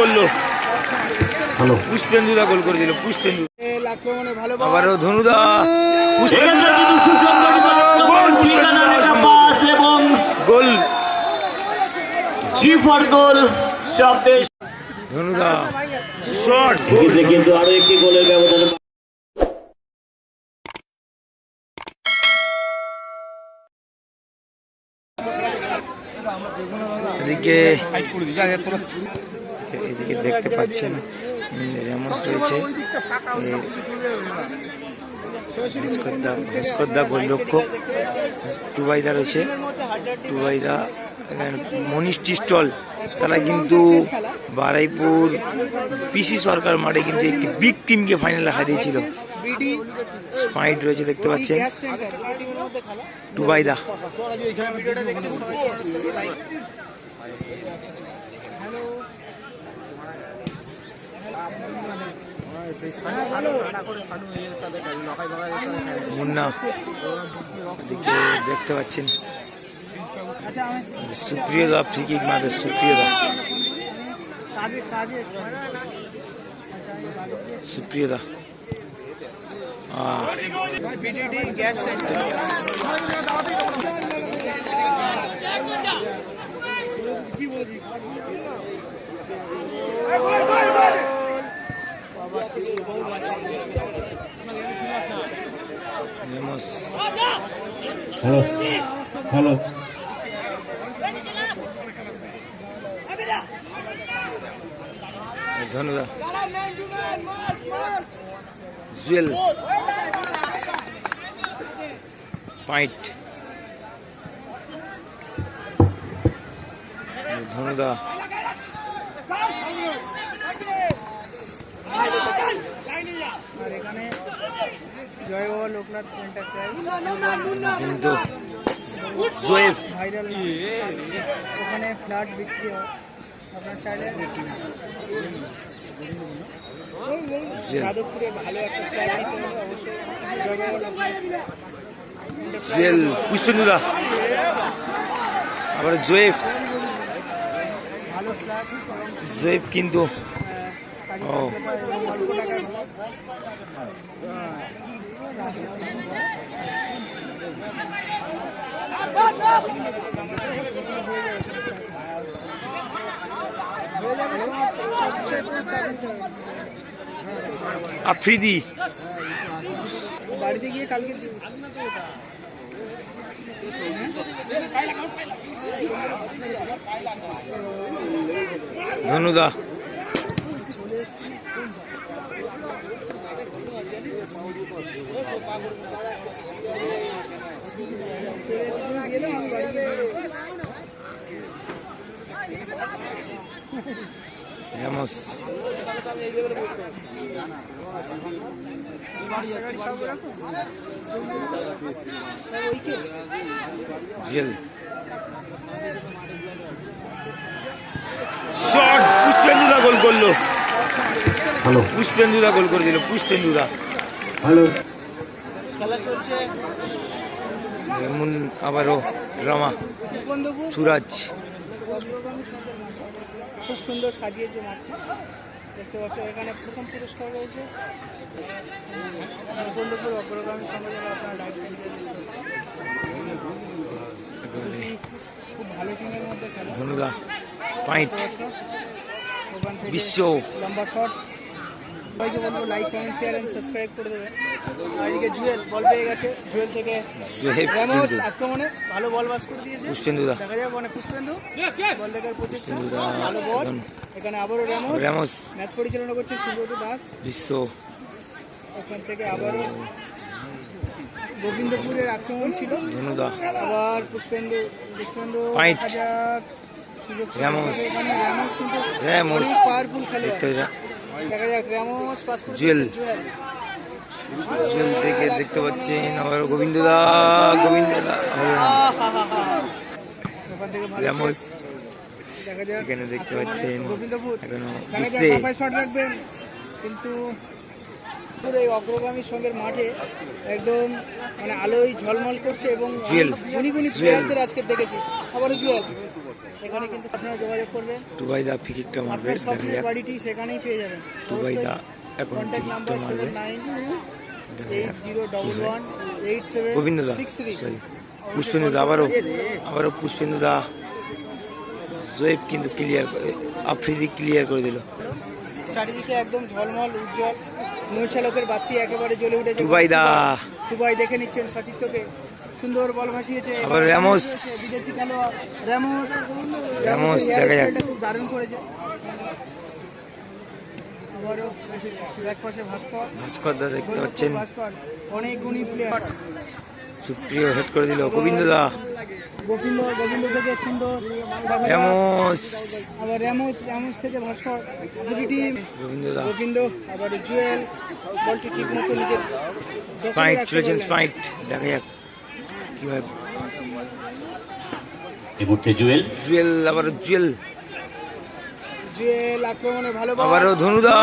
করল। পুষ্পেন্দুদা গোল করে দিল পুষ্পেন্দু। আবারও ধনুদা। গোল। জি ফর গোল শব্দে ধনুদা। শট। কিন্তু আরও একটি গোলের ব্যবধান। এদিকে এদিকে দেখতে পাচ্ছেন রেমস রয়েছে টুবাইদা রয়েছে, টুবাইদা, এখানে মনীষ স্টল, তারা কিন্তু বারাইপুর পিসি সরকার মাঠে কিন্তু একটি বিগ টিমকে ফাইনালে হারিয়েছিল। বিডি স্পাইট রয়েছে দেখতে পাচ্ছেন, টুবাইদা। হ্যালো মুন্না দেখতে পাচ্ছেন। সুপ্রিয় দা ফ্রি কিক মারবে সুপ্রিয় দা। Supriyo gas centre hello hello Dhanuda Jewel. Pint. ধনুদা আর এখানে জয় বাবা লোকনাথ এন্টারপ্রাইজ কিন্তু জোয়েব। ভাইরাল ওখানে ফ্ল্যাট বিক্রি হয়। আপনার চাইলে যাদবপুরে ভালো একটা ফ্ল্যাট নিতে অবশ্যই। জয় বাবা লোকনাথ পুষ্পেন্দুদা আবার ফ্ল্যাট জোয়েব কিন্তু আফ্রিদি বাড়িতে গিয়ে কালকে। ধনুদা চলে এসে তুমি দিয়ে দাও আমি বাড়ি গিয়ে দিয়ে দিচ্ছি। রেমস বাচ্চা গাড়ি সব রাখো সব উইকেট জুয়েল শট পুষ্পেন্দুদা গোল করল। পুষ্পেন্দুদা গোল করে দিল পুষ্পেন্দুদা হ্যালো এমন আবারও ড্রামা। সুরাজ। খুব সুন্দর সাজিয়েছে মাঠটা। দেখতে পাচ্ছ এখানে প্রথম পুরস্কার রয়েছে। বন্ধুপুর অগ্রগামী আপনার লাইভ খুব ভালো টিমের মধ্যে খেলা। ধনুদা পয়েন্ট বিশ্ব। লম্বা শট সবাইকে বলব like comment share and subscribe করে দেবে। আর এদিকে জুয়েল বল পেয়ে গেছে। জুয়েল থেকে কিন্তু। আক্রমণে ভালো বল বাস করে দিয়েছে। পুষ্পেন্দুদা দেখা যাবে মানে পুষ্পেন্দু বল দেখার প্রচেষ্টা। ভালো বল। এখানে আবারও র্যামোস রেমস ম্যাচ পরিচালনা করছে সুব্রত দাস। বিশ্ব। ওখান থেকে আবারও গোবিন্দপুরের আক্রমণ ছিল। ধনুদা আবার পুষ্পেন্দু পুষ্পেন্দু যাক। সুযোগ ছিল এখানে র্যামোস কিন্তু অনেক পাওয়ারফুল খেলোয়াড়। জুয়েল। জুয়েল থেকে দেখতে পাচ্ছেন আবার গোবিন্দদা রেমস এখানে দেখতে পাচ্ছেন এখনও বিশ্বে কিন্তু এই অগ্রগামী সঙ্গের মাঠে একদম মানে আলোয় ঝলমল করছে এবং জুয়েল। গুনি গুনি প্লেয়ারদের আজকে দেখেছি। জুয়েল। এখানে কিন্তু আপনারা যোগাযোগ করবেন। টুবাইদা ফিকিকটা মারবে আপনার দেখা স্বপ্নের যাক বাড়িটি সেখানেই পেয়ে যাবেন। টুবাইদা এখন contact number seven nine eight zero double one eight seven গোবিন্দদা six three sorry পুষ্পেন্দুদা আবারও আবারও জয়েব কিন্তু ক্লিয়ার আফ্রিদি ক্লিয়ার করে দিল। চারিদিকে একদম ঝলমল উজ্জ্বল নৈশালকের বাতি একেবারে জ্বলে উঠেছে। টুবাইদা। টুবাই দেখে নিচ্ছেন সচিত্রকে। সুন্দর বল ভাসিয়েছে। আবার র্যামোস। র্যামোস র্যামোস দেখা যাক। খুব দারুণ করেছে। ভাস্কর। দা দেখতে পাচ্ছেন। অনেক গুণী প্লেয়ার সুপ্রিয় হেড করে দিল গোবিন্দদা গোবিন্দ গোবিন্দ থেকে সুন্দর। র্যামোস আবার র্যামোস র্যামোস থেকে ভাস্কর। দুটি টিম গোবিন্দ আবার জুয়েল বলটি ঠিক মতো নিজের স্পাইট চলেছেন স্পাইট দেখা যাক। কি হয় এই মুহূর্তে জুয়েল। জুয়েল আবার জুয়েল। জুয়েল আক্রমণে ভালো। আবারও ধনুদা।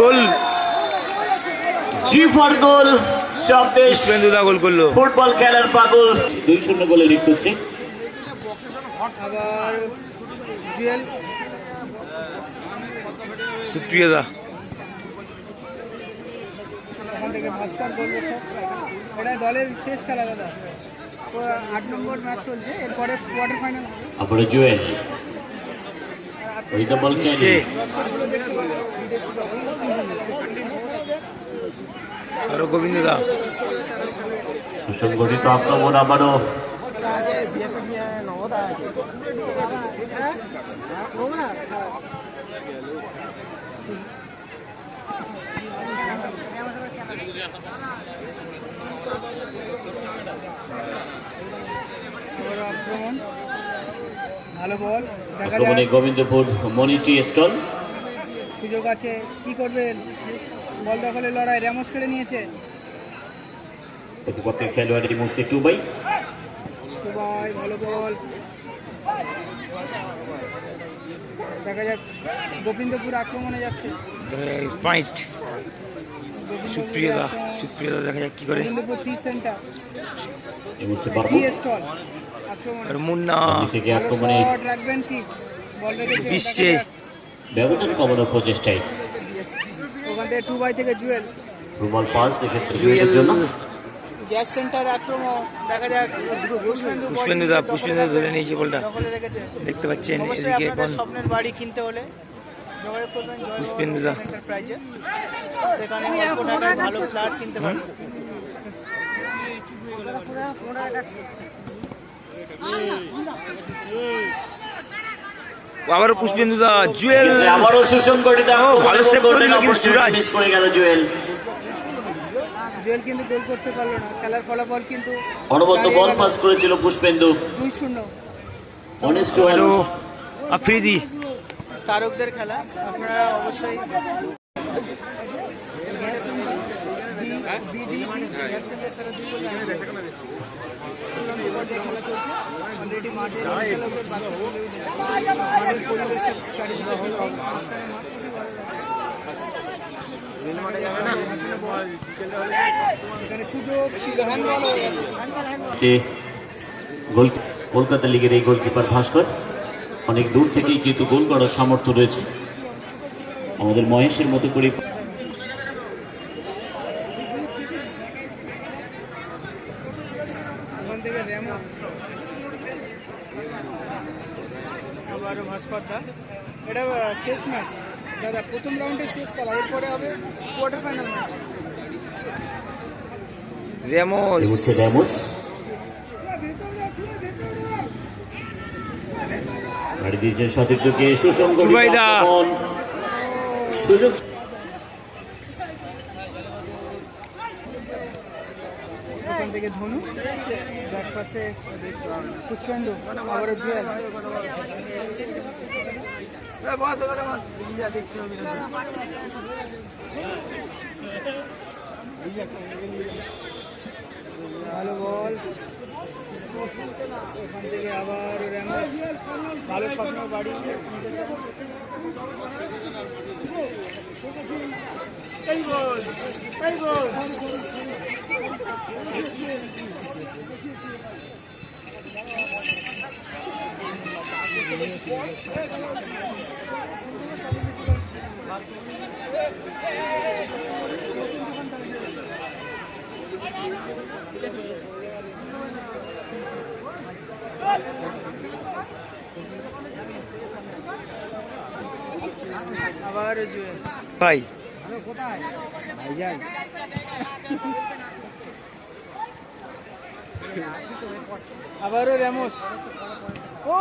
গোল! G for goal. শব্দেশ পুষ্পেন্দুদা গোল করল। ফুটবল খেলার পাগল। দুই শূন্য গোলে লিড করছে। আবার জুয়েল। সুপ্রিয়দা। থেকে এটা দলের শেষ খেলা দাদা। আট নম্বর ম্যাচ চলছে এরপরে কোয়ার্টার ফাইনাল জুয়েল। ওই তো বল আর দর্শকগুলো দেখতে পাবে বিদেশি দল। আরও সুসংগঠিত আক্রমণ আবারও আবারও আক্রমণ ভালো বল দেখা আক্রমণে যাক গোবিন্দপুর মনিটি স্টল। সুযোগ আছে কি করবেন? বল দখলের লড়াই র্যামোস কেড়ে নিয়েছে। প্রতিপক্ষের খেলোয়াড় এই মুহূর্তে টুবাই সবাই ভালো বল। দেখা যাক গোবিন্দপুর আক্রমণে যাচ্ছে। পয়েন্ট। সুপ্রিয়দা সুপ্রিয়দা দেখা যাক কি করে। Gobindapur tea centre. এই মুহূর্তে আর মুন্না। আক্রমণে বিশ্বে দেখা ব্যবধান কমানোর প্রচেষ্টায়। ওখান থেকে টু বাই থেকে জুয়েল। রুমাল পাস এক্ষেত্রে জুয়েলের জন্য। গ্যাস সেন্টার আক্রমণ। দেখা যাক পুষ্পেন্দু ধরে। নিয়েছে বলটা। রেখেছে। দেখতে পাচ্ছেন এদিকে এখন স্বপ্নের বাড়ি কিনতে হলে। সেখানে অল্প টাকায় ভালো ফ্ল্যাট কিনতে পারবেন আবারও পুষ্পেন্দুদা জুয়েল। এক্ষেত্রে আবারও সুসংগঠিত আক্রমণ ভালো এবং save করে দিল কিন্তু সিরাজ। করে গেল জুয়েল। জুয়েল কিন্তু গোল করতে পারল না। খেলার ফলাফল কিন্তু অনবদ্য বল পাস করেছিল পুষ্পেন্দু। দুই শূন্য। অনেস্ট আরও আফ্রিদি। তারকদের খেলা। আপনারা অবশ্যই কলকাতা লিগের এই গোলকিপার ভাস্কর। অনেক দূর থেকেই যেহেতু গোল করার সামর্থ্য রয়েছে। আমাদের মহেশের মতো করে আবারও এটা শেষ ম্যাচ। দাদা প্রথম শেষ খেলা এরপরে হবে কোয়ার্টার ফাইনাল ম্যাচ রেমোস। এই মুহূর্তে র্যামোস গাড়ি দিয়েছেন সতীর্থকে সুসংগঠিত জুবাইদা। সুযোগ ওখান থেকে ধনু ব্যাক পাশে পুষ্পেন্দু, আবারও জুয়েল। ভালো বল। ওখান থেকে আবার ভালো স্বপ্ন বাড়ি। আবার জুয়েল ভাই। আবারও র্যামোস। ও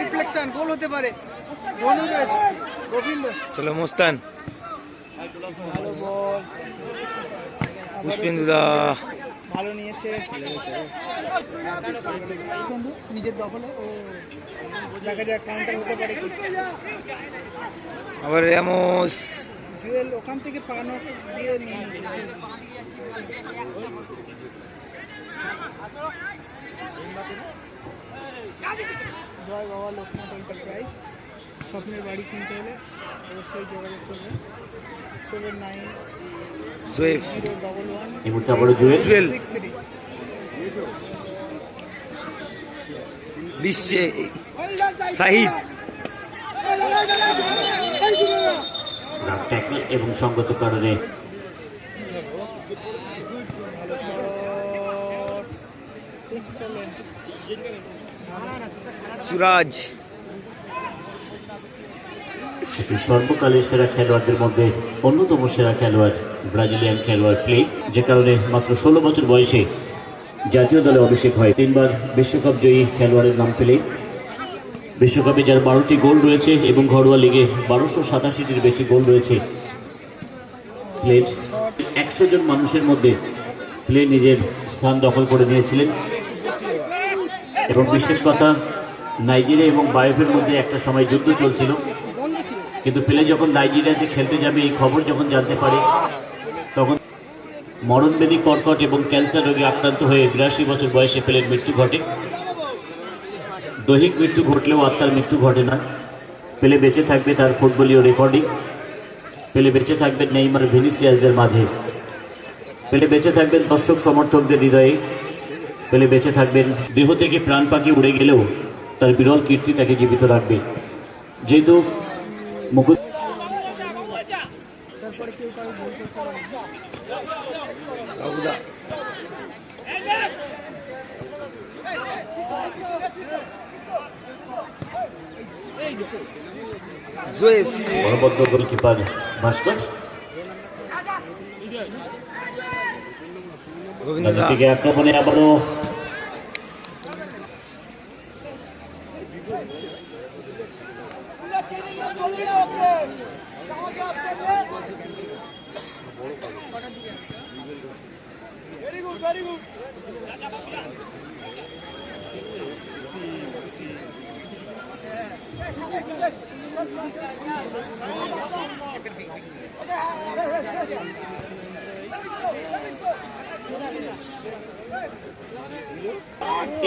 রিফ্লেকশন গোল হতে পারে। গোল রয়েছে গোবিন্দ। চলো মোস্তান। ভালো বল। পুষ্পেন্দু দা। ভালো নিয়েছে। নিজের দখলে। ও দেখা যাক কাউন্টার হতে পারে কি। আবার র্যামোস। জুয়েল ওখান থেকে পানো দিয়ে নিয়ে জয় বাবা লোকনাথ এন্টারপ্রাইজ। স্বপ্নের বাড়ি কিনতে হলে অবশ্যই যোগাযোগ করবে। Seven nine zero double one six three বিশ্বে ট্যাকল এবং সঙ্গত কারণে সুরাজ একটি সর্বকালের সেরা খেলোয়াড়দের মধ্যে অন্যতম সেরা খেলোয়াড় ব্রাজিলিয়ান খেলোয়াড় প্লে যে কারণে মাত্র ষোলো বছর বয়সে জাতীয় দলে অভিষেক হয়। তিনবার বিশ্বকাপ জয়ী খেলোয়াড়ের নাম পেলে বিশ্বকাপে যার বারোটি গোল রয়েছে এবং ঘরোয়া লিগে বারোশো সাতাশিটির বেশি গোল রয়েছে প্লেট একশো জন মানুষের মধ্যে প্লে নিজের স্থান দখল করে নিয়েছিলেন। এবং বিশেষ কথা নাইজেরিয়া এবং বায়োপের মধ্যে একটা সময় যুদ্ধ চলছিল। কিন্তু পেলে যখন নাইজেরিয়াতে খেলতে যাবে, এই খবর যখন জানতে পারে, তখন মরণবেদী কর্কট এবং ক্যান্সার রোগে আক্রান্ত হয়ে বিরাশি বছর বয়সে পেলের মৃত্যু ঘটে। দৈহিক মৃত্যু ঘটলেও আত্মার মৃত্যু ঘটে না। পেলে বেঁচে থাকবে তার ফুটবলীয় রেকর্ডিং। পেলে বেঁচে থাকবেন নেইমার ভিনিসিয়াসদের মাঝে। পেলে বেঁচে থাকবেন দর্শক সমর্থকদের হৃদয়ে। পেলে বেঁচে থাকবেন দেহ থেকে প্রাণ পাখি উড়ে গেলেও তার বিরল কীর্তি তাকে জীবিত রাখবে। যেহেতু গোলকিপার ভাস্কর? আক্রমণে আবারও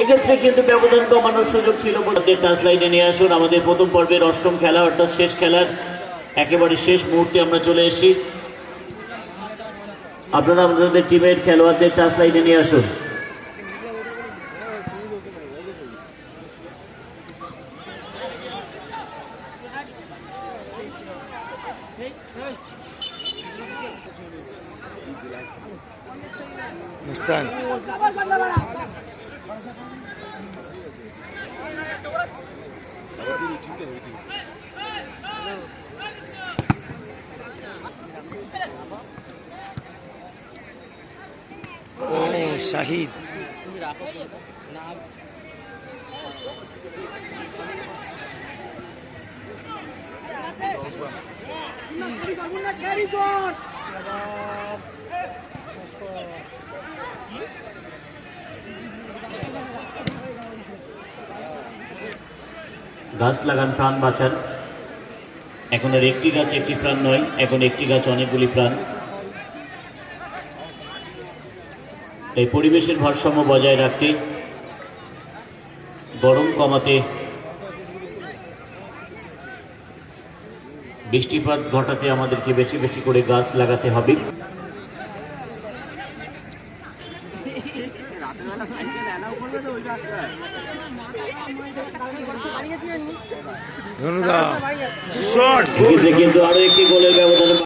এক্ষেত্রে কিন্তু ব্যবধান কমানোর সুযোগ ছিল বলতে টাচ লাইনে নিয়ে আসুন। আমাদের প্রথম পর্বের অষ্টম খেলা, অর্থাৎ শেষ খেলার একেবারে শেষ মুহূর্তে আমরা চলে এসেছি। আপনারা আপনাদের টিমের খেলোয়াড়দের টাচ লাইনে নিয়ে আসুন মুস্তান ও শাহিদ। গাছ লাগান প্রাণ বাঁচান। এখন আর একটি গাছ একটি প্রাণ নয়, এখন একটি গাছ অনেকগুলি প্রাণ। তাই পরিবেশের ভারসাম্য বজায় রাখতে গরম কমাতে বৃষ্টিপাত ঘটাতে আমাদেরকে বেশি বেশি করে গাছ লাগাতে হবে। কিন্তু আরও